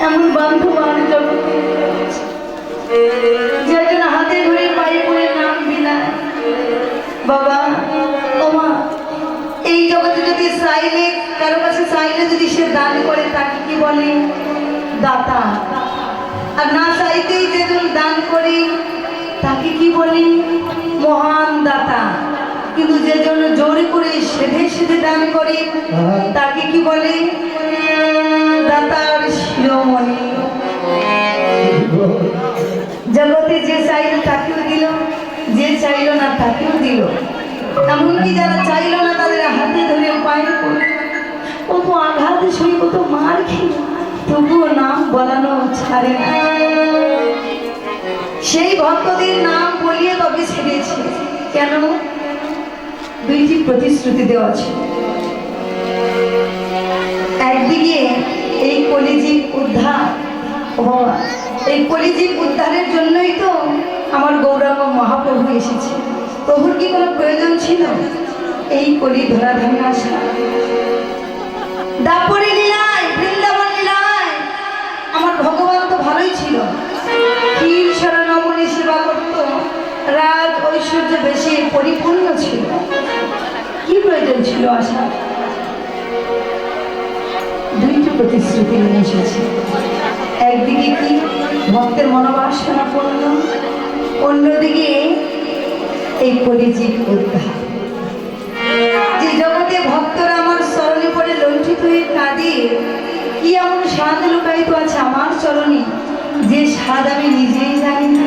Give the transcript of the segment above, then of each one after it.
এমন বান্ধব আর জগতে যে একজন হাতে ধরে পায়ে পড়ে নাম বিলায় বাবা ওমা এই জগতে যদি চাইলে কারও কাছে চাইলে যদি সে দান করে তাকে কি বলে? দাতা। আর না চাইতেই যেজন দান করে তাকে কি বলে? মহান দাতা। কিন্তু যে জন্য জোরে করে সেধে সেধে দান করে তাকে কি বলে? দাতার শিরোমণি জগতে যে চাইল তাকেও দিল, যে চাইল না তাকেও দিল। এমনকি যারা চাইল না তাদের হাতে ধরে পায়ে পড়ে কত আঘাতের সঙ্গে কত মার খেয়ে। তবুও নাম বলানো ছাড়ে সেই ভক্তদের নাম বলিয়ে তবে ছেড়েছে। কেন? দুইটি প্রতিশ্রুতি দেওয়া ছিল। কলিজিক উদ্ধার। ও এই কলিজিক উদ্ধারের জন্যই তো আমার গৌরাঙ্গ মহাপ্রভু এসেছে। প্রভুর কি কোনো প্রয়োজন ছিল? এই কলি ধরাধামে আসা। দাপরে লীলায়, বৃন্দাবন লীলায়, আমার ভগবান তো ভালোই ছিল। ক্ষীর শরণমণি সেবা করত। রাজ ঐশ্বর্য বেশি পরিপূর্ণ ছিল। কি প্রয়োজন ছিল দুইটি প্রতিশ্রুতি নিয়ে এসেছে। একদিকে কি ভক্তের মনোবাসনা পূর্ণ, অন্যদিকে এই পরিচিত উদ্ধার। যে জগতে ভক্তরা আমার চরণে পড়ে লঞ্চিত হয়ে কাঁদে, কি এমন স্বাদ লুকায়িত আছে আমার চরণে, যে স্বাদ আমি নিজেই জানি না।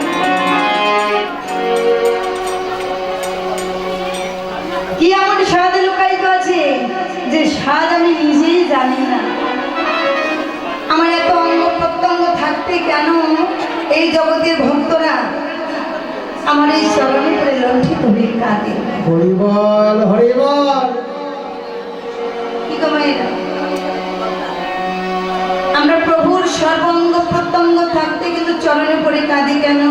থাকতে কেন এই জগতের ভক্তরা আমার এই চরণে লণ্ঠিত হয়ে কাঁদে? হরিবল হরিবল কি আমরা প্রভুর সর্বঙ্গ প্রত্যঙ্গ থাকতে কিন্তু চরণে পড়ে কাঁদি কেন?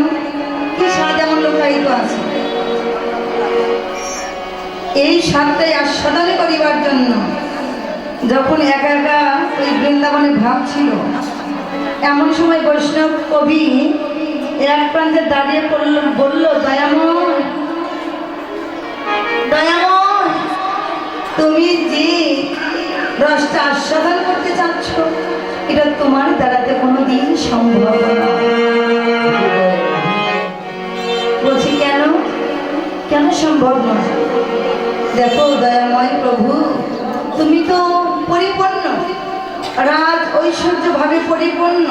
কি স্বাদ এমন লোকায়িত আছে? এই স্বাদটাই আস্বাদনে করিবার জন্য যখন একা একা ওই বৃন্দাবনে ভাব ছিল এমন সময় বৈষ্ণব কবি এক প্রান্তে দাঁড়িয়ে পড়ল, বলল, দয়াময় দয়াময়, তুমি যে রসটা আস্বাদন করতে চাচ্ছ, এটা তোমার দ্বারাতে কোনোদিন সম্ভব না। বলছি, কেন? কেন সম্ভব নয় দেখো, দয়াময় প্রভু, তুমি তো পরিপূর্ণ। রাজ ঐশ্বর্য ভাবে পরিপূর্ণ।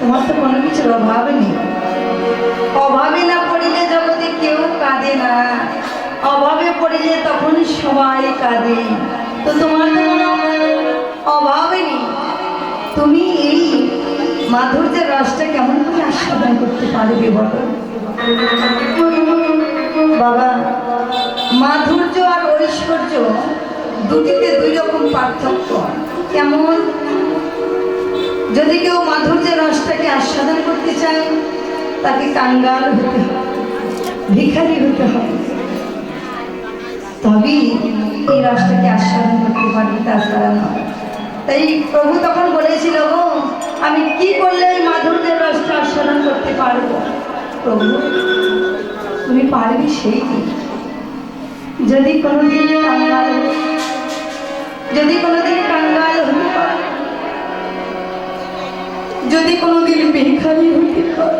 তোমার তো কোনো কিছুর অভাব নেই। অভাবে না পড়িলে জগতে কেউ কাঁদে না। অভাবে পড়িলে তখন সবাই কাঁদে। তো তোমার তো কোনো অভাবে নেই। তুমি এই মাধুর্যের রসটা কেমন করে আস্বাদন করতে পারবে বলো? বাবা, মাধুর্য আর ঐশ্বর্য দুটিতে দুই রকম পার্থক্য। কেমন? যদি কেউ মাধুর্যের রসটাকে আস্বাদন করতে চায়, তাকে কাঙ্গাল হতে হবে, ভিখারি হতে হবে। তবেই এই রসটাকে আস্বাদন করতে পারবে তাছাড়া নয় তাই প্রভু তখন বলেছিল, গো, আমি কি করলে এই মাধুর্যের রসটা আস্বাদন করতে পারব? প্রভু, তুমি পারবি সেই দিন। যদি কোনোদিন কাঙ্গাল যদি কোনোদিন কাঙ্গাল হতে পারো যদি কোনোদিন ভিখারি হতে পারো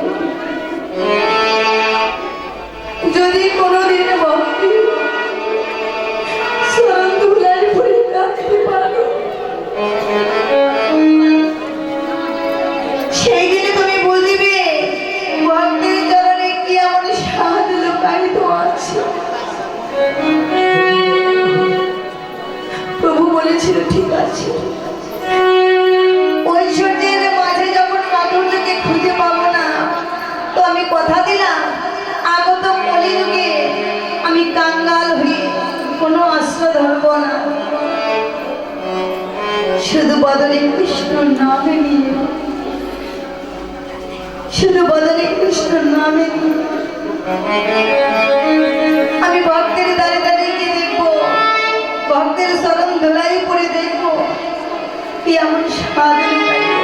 এমন স্বাদ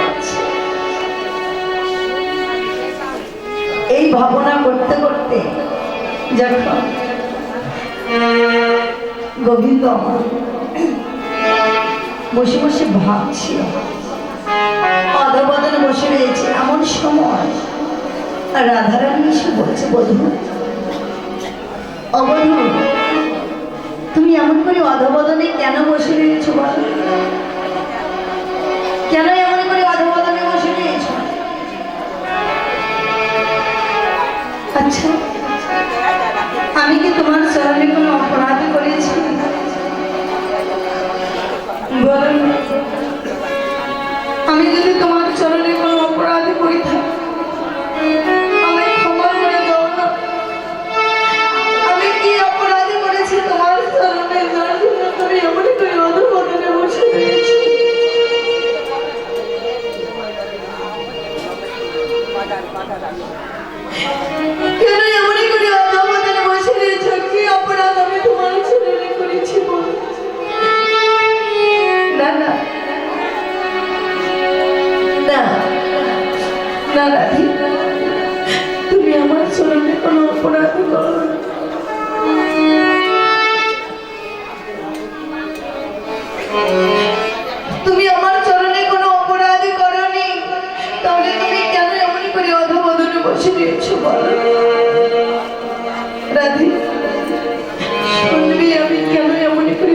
আছে। এই ভাবনা করতে করতে যখন গোবিন্দ বসে বসে ভাবছি অধপদন বসে রয়েছে এমন সময় রাধারানী এসে বলছে, বধু, অবধু, তুমি এমন করে অধবদনে কেন বসে রয়েছো বলো? কেন এমন করে অধবদনে বসে নিয়েছ আচ্ছা আমি কি তোমার চরণে কোনো অপরাধ করেছি? আমি যদি তোমার চরণে বসে রয়েছো বলো। রাধে শুনবি আমি কেন এমন করে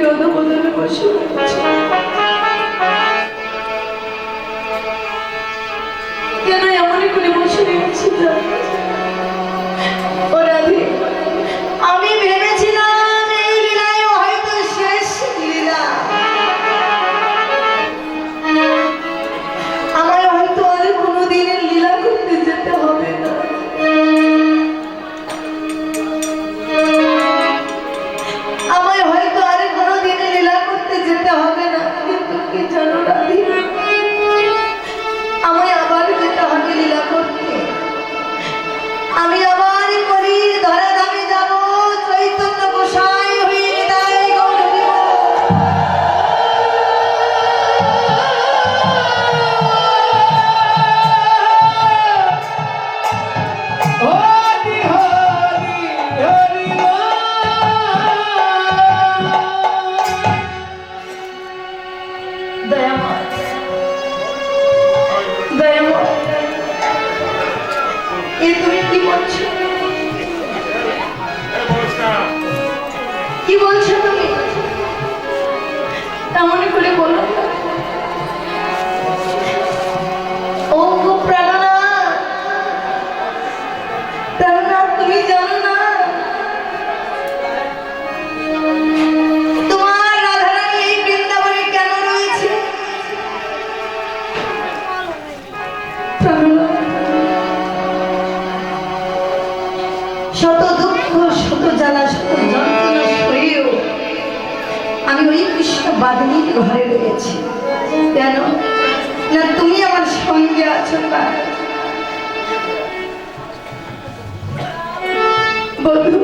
বসে রয়েছি? ঘরে রয়েছি। কেন? না তুমি আমার সঙ্গে আছো না বন্ধু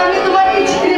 Они говорили 4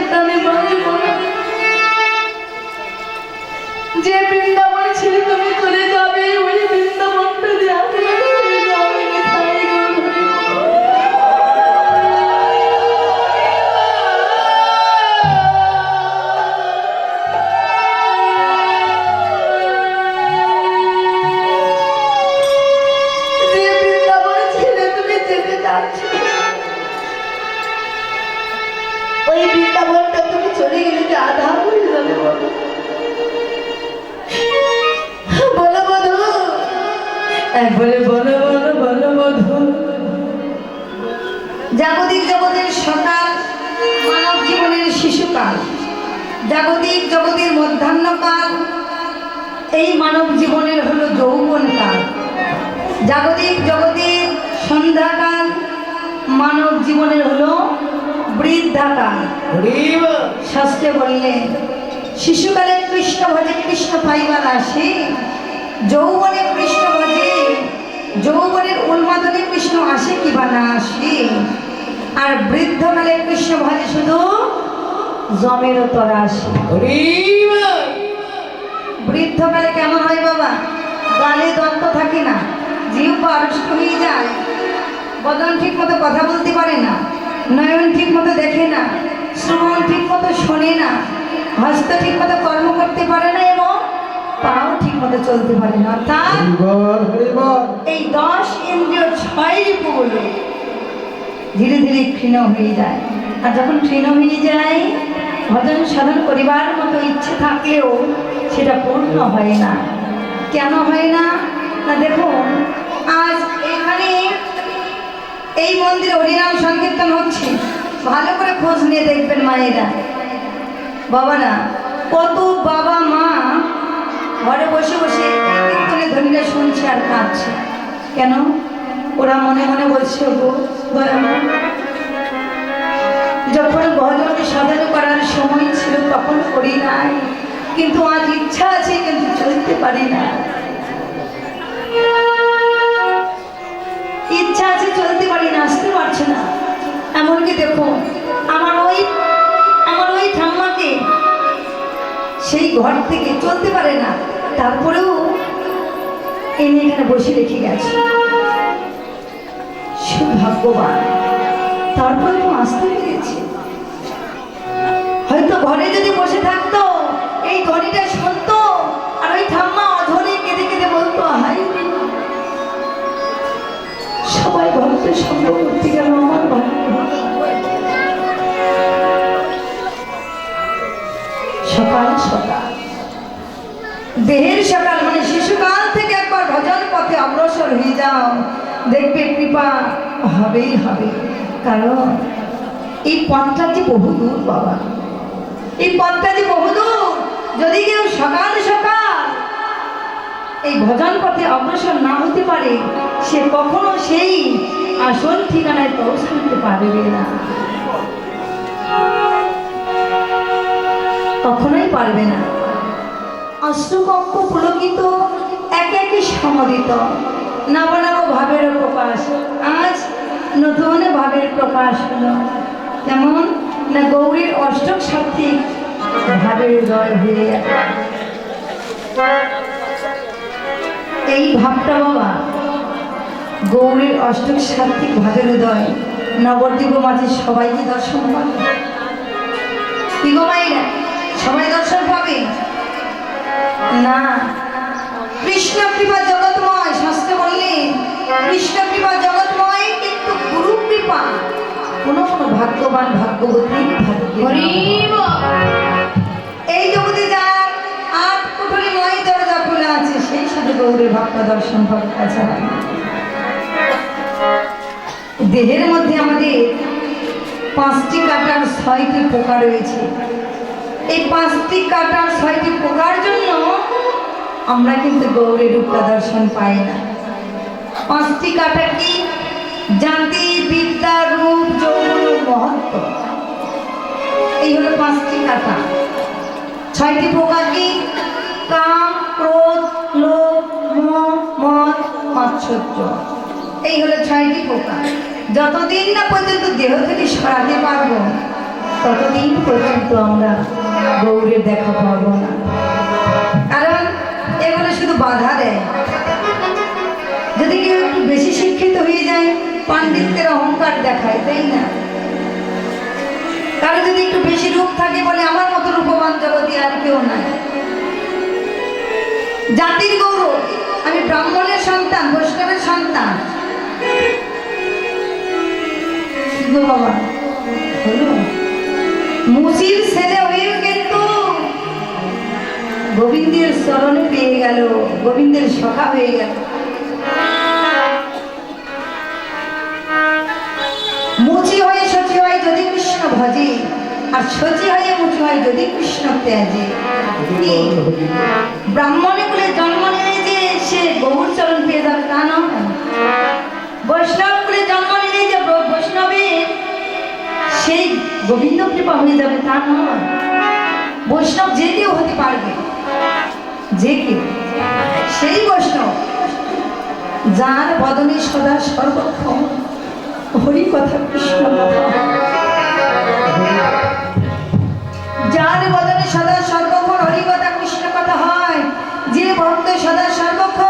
এই মানব জীবনের হলো যৌবনকাল জাগতিক জগতের সন্ধ্যাকাল মানব জীবনের হলো বৃদ্ধাকাল। শাস্ত্রে বললেন শিশুকালে কৃষ্ণ ভজে কৃষ্ণ পাইবার আসে যৌবনে কৃষ্ণ ভজে যৌবনের উন্মাদনে কৃষ্ণ আসে কি বা না আসে আর বৃদ্ধকালে কৃষ্ণ ভজে শুধু জমেরও তরা আসে। বৃদ্ধকালে কেমন হয় বাবা? গালে দন্ত থাকে না। জিভ আড়ষ্ট হয়ে যায়। বদন ঠিক মতো কথা বলতে পারে না। নয়ন ঠিক মতো দেখে না। শ্রবণ ঠিক মতো শোনে না। হস্ত ঠিক মতো কর্ম করতে পারে না এবং পাও ঠিক মতো চলতে পারে না। অর্থাৎ এই দশ ইন্দ্রিয় ছয় রিপুগুলো ধীরে ধীরে ক্ষীণ হয়ে যায়। আর যখন ক্ষীণ হয়ে যায় ভজন সাধন করিবার মতো ইচ্ছে থাকলেও সেটা পূর্ণ হয় না। কেন হয় না? না, দেখুন, আজ এখানে এই মন্দিরে হরিনাম সংকীর্তন হচ্ছে। ভালো করে খোঁজ নিয়ে দেখবেন মায়েরা। বাবারা কত বাবা মা ঘরে বসে বসে এই কীর্তনের ধ্বনিটা শুনছে আর কাঁদছে। কেন? ওরা মনে মনে বলছে দয়ামা যখন ভজন সাধন করার সময় ছিল তখন করি নাই। কিন্তু আজ ইচ্ছা আছে, কিন্তু চলতে পারি না। ইচ্ছা আছে, চলতে পারি না, আসতে পারছে না। এমনকি দেখো, আমার ওই আমার ওই ঠাম্মাকে সেই ঘর থেকে চলতে পারে না, তারপরেও এনে এখানে বসে রেখে গেছে। সৌভাগ্যবান তারপরেও আসতে পেরেছে। হয়তো ঘরে যদি বসে থাকতো ঘড়িটা শুনতো, আর ওই ঠাম্মা অধরে কেঁদে কেঁদে বলতো, হাই সবাই ভক্তের সঙ্গ করতে গেল আমার সকাল সকাল। দেহের সকাল মানে শিশুকাল থেকে একবার ভজন পথে অগ্রসর হয়ে যাও। দেখবে কৃপা হবেই হবে। কারণ এই পথটা যে বহুদূর বাবা। এই পথটা যদি কেউ সকাল সকাল। এই ভজন পথে অগ্রসর না হতে পারে, সে কখনো সেই আসল ঠিকানায় পৌঁছাতে পারবে না। কখনোই পারবে না। অষ্টকক্ষ পুলকিত, এক একই সমদিত। নব নব ভাবের প্রকাশ, আজ নতুন ভাবের প্রকাশ হলো। যেমন না গৌরীর অষ্টক সাত্বিক এই ভাবটা বাবা, গৌরীর অষ্টক সাত্বিক ভাবের উদয়, নবদ্বীপ মাঝে সবাইকে দর্শন পাবে সবাই দর্শন পাবে? না। কৃষ্ণ কৃপা জগৎময়, শাস্ত্র বললেন কৃষ্ণ কৃপা জগৎময় কিন্তু গুরু কৃপা। কোনো কোনো ভাগ্যবান ভাগ্যবতী ভাগ্য এই জগতে যার আট কুঠুরি নয় দরজা খোলা আছে সেই সাথে গৌরের ভক্ত দর্শন তাছাড়া দেহের মধ্যে আমাদের পাঁচটি কাটার ছয়টি পোকা রয়েছে। এই পাঁচটি কাটার ছয়টি পোকার জন্য আমরা কিন্তু গৌরের রূপটা দর্শন পাই না। পাঁচটি কাটা কি? জাতি মহত্ব। এই হলো পাঁচটি কাটা ছয়টি পোকা কি? কাম, ক্রোধ, লোভ, মোহ, মদ, মাৎসর্য। এই হলো ছয়টি পোকা যতদিন না পর্যন্ত দেহ থেকে সরাতে পারব, ততদিন পর্যন্ত আমরা গৌরের দেখা পাবো না। কারণ এগুলো শুধু বাধা দেয়। যদি কেউ একটু বেশি শিক্ষিত হয়ে যায়, পাণ্ডিত্যের অহংকার দেখায়, তাই না? কারও যদি একটু বেশি রূপ থাকে বলে আমার মতো রূপবান জগতে আর কেউ নাই। জাতির গৌরব, আমি ব্রাহ্মণের সন্তান, বৈষ্ণবের সন্তান। মুসির ছেলে হয়েও কিন্তু গোবিন্দের স্মরণে পেয়ে গেল, গোবিন্দের সখা হয়ে গেল। মুচি হয়ে সচি হয়ে যদি ভজে আর সচি হয়ে মুচি হয় যদি কৃষ্ণ ত্যাজে ব্রাহ্মণে কুলে জন্ম নিলে যে সে গৌর চরণ পেয়ে যাবে তা নয়। বৈষ্ণব কুলে জন্ম নিলে যে বৈ- বৈষ্ণবের সেই গোবিন্দ কৃপা হয়ে যাবে তা নয়। বৈষ্ণব যে কেউ হতে পারবে, যে কেউ, সেই বৈষ্ণব, যার বদনে সদা সর্বক্ষম হরি কথা কৃষ্ণ কথা। যার বদলে সদা সর্বক্ষণ হরিকতা কৃষ্ণ কথা হয় যে ভক্ত সদা সর্বক্ষণ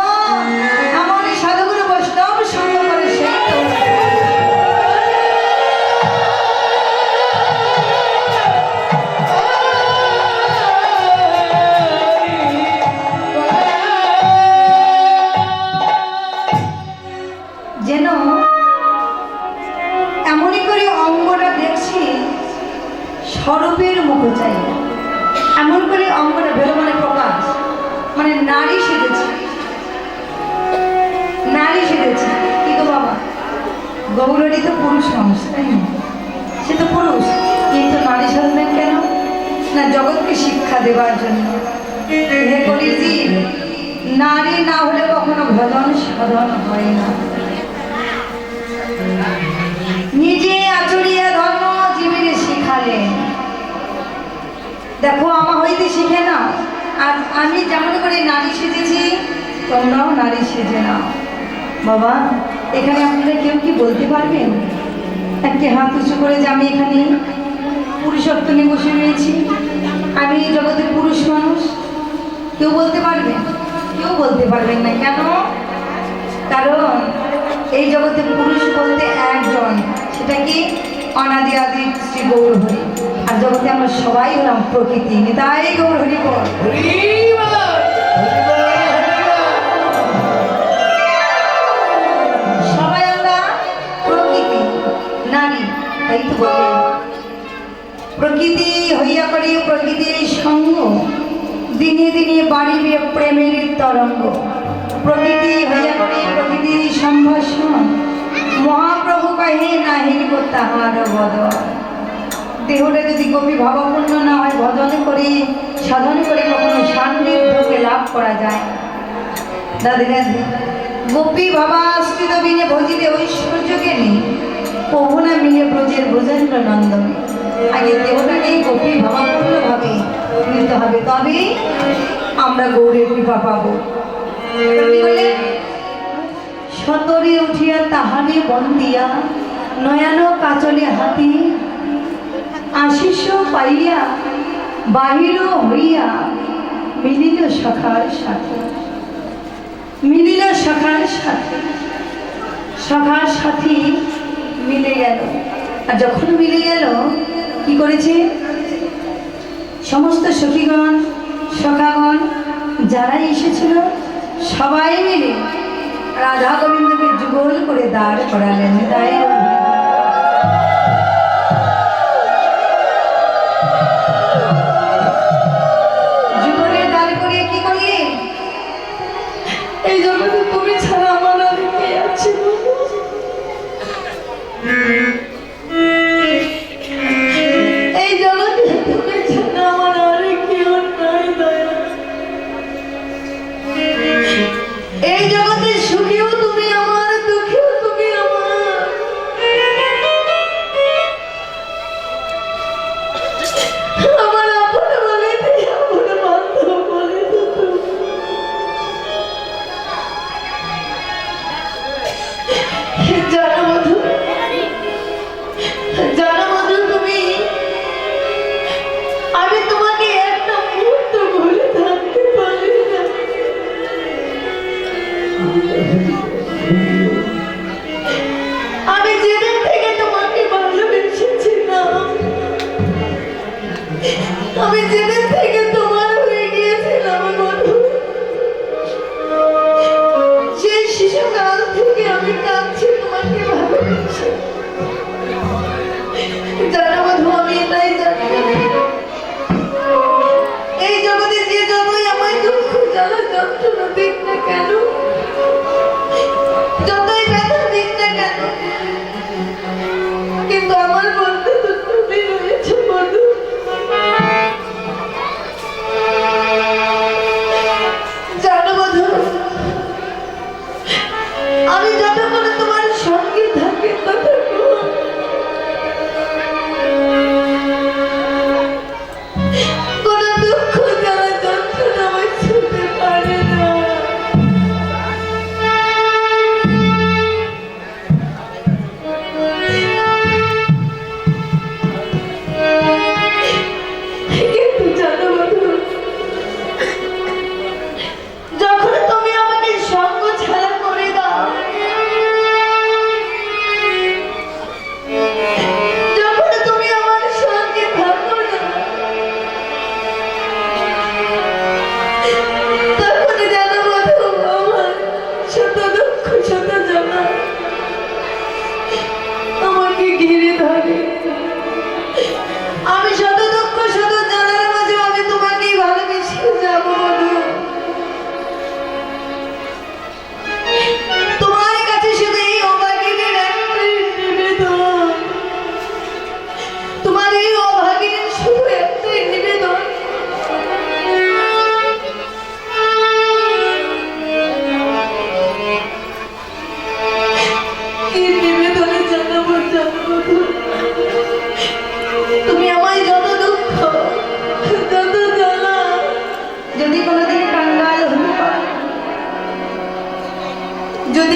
তোমরাও নারী সেজে নাও। বাবা, এখানে আপনারা কেউ কি বলতে পারবেন? একটি হাত উঁচু করে যে আমি এখানে পুরুষত্ব নিয়ে বসে রয়েছি, আমি এই জগতের পুরুষ মানুষ? কেউ বলতে পারবেন কেউ বলতে পারবেন না। কেন? কারণ এই জগতে পুরুষ বলতে একজন, সেটা কি? অনাদি আদি শ্রী গৌর হরি আর জগতে আমরা সবাই হলাম প্রকৃতি। নিতাই গৌর হরি বল তাই তো প্রকৃতি হইয়া করে প্রকৃতির সঙ্গ। দিনে দিনে বাড়িবে প্রেমের তরঙ্গ। প্রকৃতি হইয়া করে প্রকৃতির সম্ভাষণ। মহাপ্রভু কহে নাহিব তাহার বদল দেহটা যদি গোপী ভাবাপূর্ণ না হয় ভজন করে, সাধন করে, কখনো সান্নিধ্যকে লাভ করা যায় দাদি দাদি, গোপী বাবা আশ্রিত বিনে ভজিলে ঐশ্বর্যকে নেই? প্রভুনা মিলে ব্রজের ব্রজেন্দ্র নন্দনে। আগে দেহটাকে গোপী ভাবাপূর্ণ ভাবে নিতে হবে। তবে আমরা গৌরের কৃপা পাব। সতরে উঠিয়া তাহারে বন্দিয়া নয়ান কাচলে হাতি আশিস পাইয়া, বাহির হইয়া মিলিল সখার সাথে। মিলিল সখার সাথে। সখার সাথী মিলে গেল। আর যখন মিলে গেল, কি করেছে? সমস্ত সখীগণ, সখাগণ, যারাই এসেছিল, সবাই মিলে রাধা গোবিন্দকে যুগল করে দাঁড় করালেন। তাই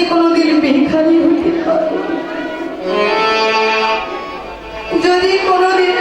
কোনোদিন ভিখারি হতে পারব যদি কোনোদিন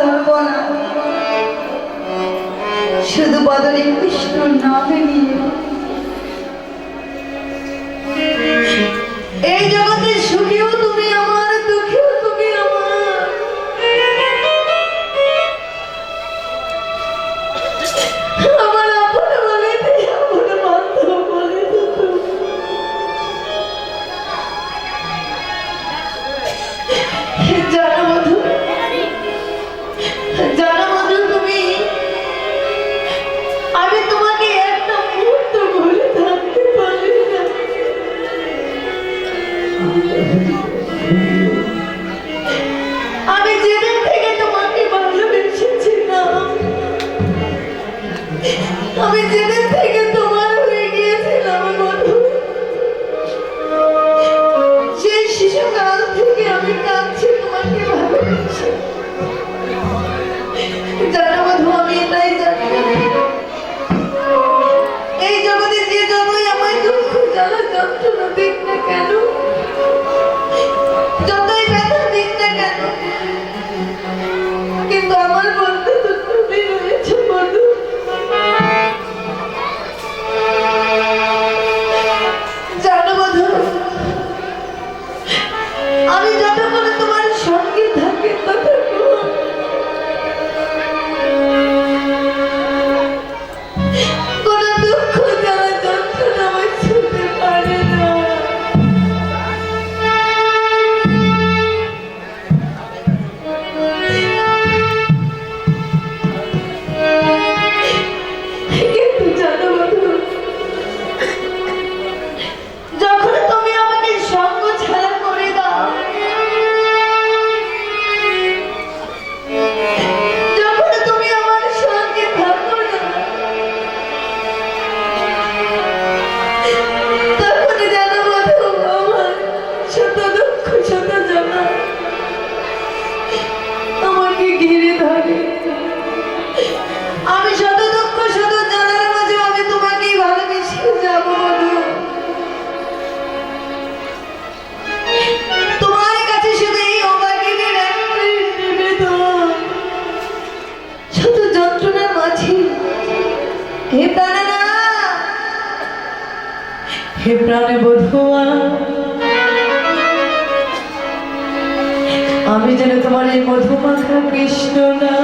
ধরব শুধু বদলে কৃষ্ণ নামে নিয়ে হে প্রাণনা হে প্রাণে বধুয়া! আমি যেন তোমার এই মধুমাখা কৃষ্ণ না।